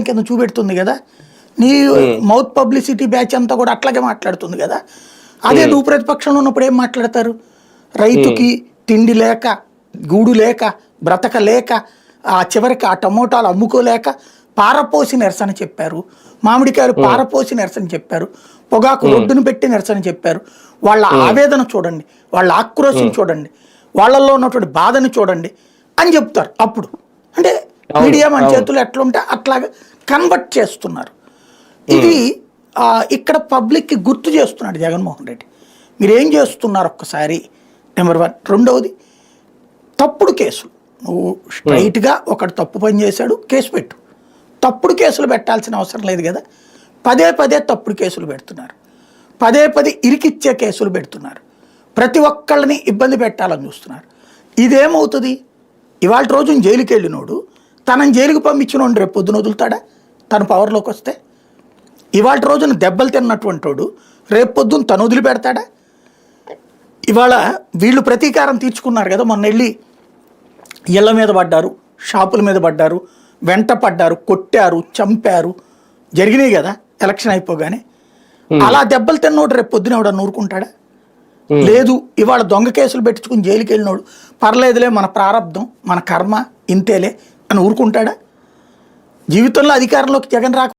కింద చూపెడుతుంది కదా. నీ మౌత్ పబ్లిసిటీ బ్యాచ్ అంతా కూడా అట్లాగే మాట్లాడుతుంది కదా. అదే నువ్వు ప్రతిపక్షంలో ఉన్నప్పుడు ఏం మాట్లాడతారు? రైతుకి తిండి లేక గూడు లేక బ్రతక లేక ఆ చివరికి ఆ టమోటాలు అమ్ముకోలేక పారపోసి నిరసన చెప్పారు. మామిడికాయలు పారపోసి నిరసన చెప్పారు. పొగాకు రోడ్డును పెట్టి నిరసన చెప్పారు. వాళ్ళ ఆవేదన చూడండి వాళ్ళ ఆక్రోశం చూడండి వాళ్ళల్లో ఉన్నటువంటి బాధని చూడండి అని చెప్తారు అప్పుడు. అంటే మీడియా మన చేతులు ఎట్లుంటే అట్లాగా కన్వర్ట్ చేస్తున్నారు. ఇది ఇక్కడ పబ్లిక్కి గుర్తు చేస్తున్నాడు జగన్మోహన్ రెడ్డి. మీరు ఏం చేస్తున్నారు ఒక్కసారి? నెంబర్ వన్ రెండవది తప్పుడు కేసులు. నువ్వు స్ట్రైట్గా ఒకడు తప్పు పని చేశాడు కేసు పెట్టు. తప్పుడు కేసులు పెట్టాల్సిన అవసరం లేదు కదా. పదే పదే తప్పుడు కేసులు పెడుతున్నారు. పదే పదే ఇరికిచ్చే కేసులు పెడుతున్నారు. ప్రతి ఒక్కళ్ళని ఇబ్బంది పెట్టాలని చూస్తున్నారు. ఇదేమవుతుంది? ఇవాళ రోజున జైలుకి వెళ్ళినోడు తనని జైలుకి పంపించినోడు రేపు పొద్దున వదులుతాడా? తన పవర్లోకి వస్తే? ఇవాళ రోజున దెబ్బలు తిన్నటువంటి వాడు రేపు పొద్దున్న తను వదిలిపెడతాడా? ఇవాళ వీళ్ళు ప్రతీకారం తీర్చుకున్నారు కదా మొన్న వెళ్ళి ఇళ్ళ మీద పడ్డారు షాపుల మీద పడ్డారు వెంట పడ్డారు కొట్టారు చంపారు. జరిగినాయి కదా ఎలక్షన్ అయిపోగానే. అలా దెబ్బలు తిన్నోడు రేపు పొద్దున ఎవడ నూరుకుంటాడా? లేదు ఇవాళ దొంగ కేసులు పెట్టించుకుని జైలుకి వెళ్ళినోడు పర్లేదులే మన ప్రారంధం మన కర్మ ఇంతేలే. అని ఊరుకుంటాడా? జీవితంలో అధికారంలోకి జగన్ రాక